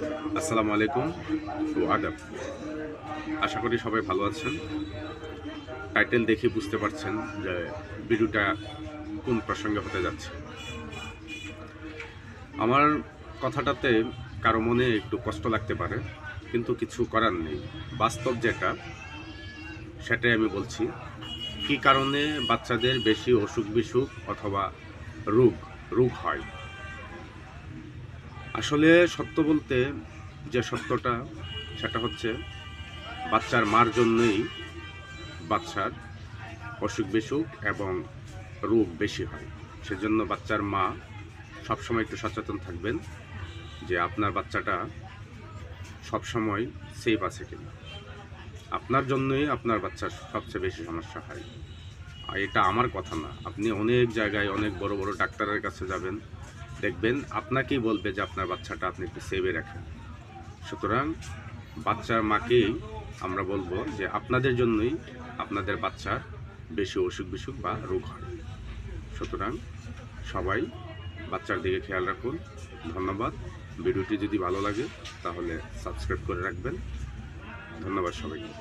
আসসালামু আলাইকুম ও আদাব। আশা করি সবাই ভালো আছেন। টাইটেল দেখে বুঝতে পারছেন যে ভিডিওটা কোন প্রসঙ্গে হতে যাচ্ছে। আমার কথাটাতে কারও মনে একটু কষ্ট লাগতে পারে, কিন্তু কিছু করার নেই। বাস্তব যেটা, সেটাই আমি বলছি। কি কারণে বাচ্চাদের বেশি অসুখ বিসুখ অথবা রোগ রোগ হয়? আসলে সত্য বলতে যে সত্যটা, সেটা হচ্ছে বাচ্চার মার জন্যই বাচ্চার অসুখ বিসুখ এবং রোগ বেশি হয়। সেজন্য বাচ্চার মা সবসময় একটু সচেতন থাকবেন যে আপনার বাচ্চাটা সবসময় সেফ আছে কিনা। আপনার জন্যই আপনার বাচ্চার সবচেয়ে বেশি সমস্যা হয়। আর এটা আমার কথা না। আপনি অনেক জায়গায় অনেক বড় বড় ডাক্তারের কাছে যাবেন দেখবেন আপনাকেই বলবে যে আপনার বাচ্চাটা আপনি একটু সেভে রাখেন। সুতরাং বাচ্চার মাকেই আমরা বলব যে আপনাদের জন্যই আপনাদের বাচ্চার বেশি অসুখ বিসুখ বা রোগ হয়। সুতরাং সবাই বাচ্চার দিকে খেয়াল রাখুন। ধন্যবাদ। ভিডিওটি যদি ভালো লাগে তাহলে সাবস্ক্রাইব করে রাখবেন। ধন্যবাদ সবাইকে।